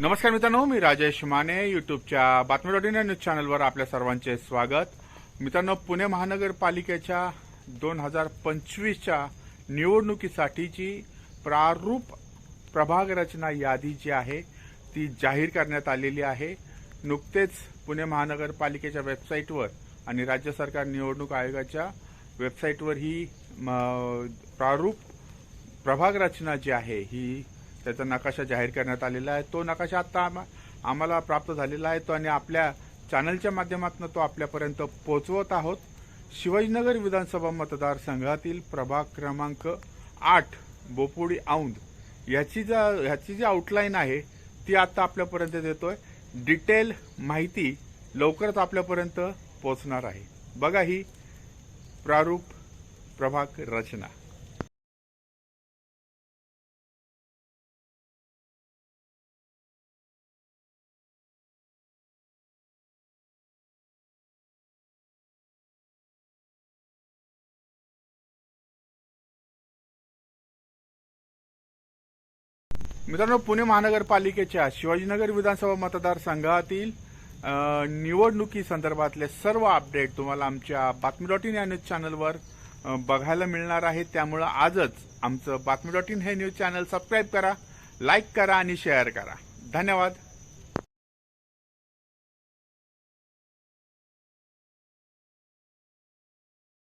नमस्कार मित्रांनो मी राजेश माने युट्यूबच्या बातमी डॉट इन न्यूज चॅनलवर आपल्या सर्वांचे स्वागत. मित्रांनो पुणे महानगरपालिकेच्या दोन हजार पंचवीसच्या निवडणुकीसाठीची प्रारूप प्रभाग रचना यादी जी आहे ती जाहीर करण्यात आलेली आहे. नुकतेच पुणे महानगरपालिकेच्या वेबसाईटवर आणि राज्य सरकार निवडणूक आयोगाच्या वेबसाईटवर ही प्रारूप प्रभाग रचना जी आहे ही त्याचा नकाशा जाहीर करण्यात आलेला आहे. तो नकाशा आता आम्हा- आम्हाला प्राप्त झालेला आहे तो आणि आपल्या चॅनलच्या माध्यमातून तो आपल्यापर्यंत पोहोचवत आहोत. शिवाजीनगर विधानसभा मतदारसंघातील प्रभाग क्रमांक आठ बोपोडी औंध. याची जा ह्याची जी आउटलाईन आहे ती आता आपल्यापर्यंत देतोय. डिटेल माहिती लवकरच आपल्यापर्यंत पोहोचणार आहे. बघा ही प्रारूप प्रभाग रचना. मित्रांनो पुणे महानगरपालिकेच्या शिवाजीनगर विधानसभा मतदारसंघातील निवडणुकी संदर्भातले सर्व अपडेट तुम्हाला आमच्या बातमी डॉट इन या न्यूज चॅनलवर बघायला मिळणार आहे. त्यामुळं आजच आमचं बातमी डॉट इन हे न्यूज चॅनल सबस्क्राईब करा लाईक करा आणि शेअर करा. धन्यवाद.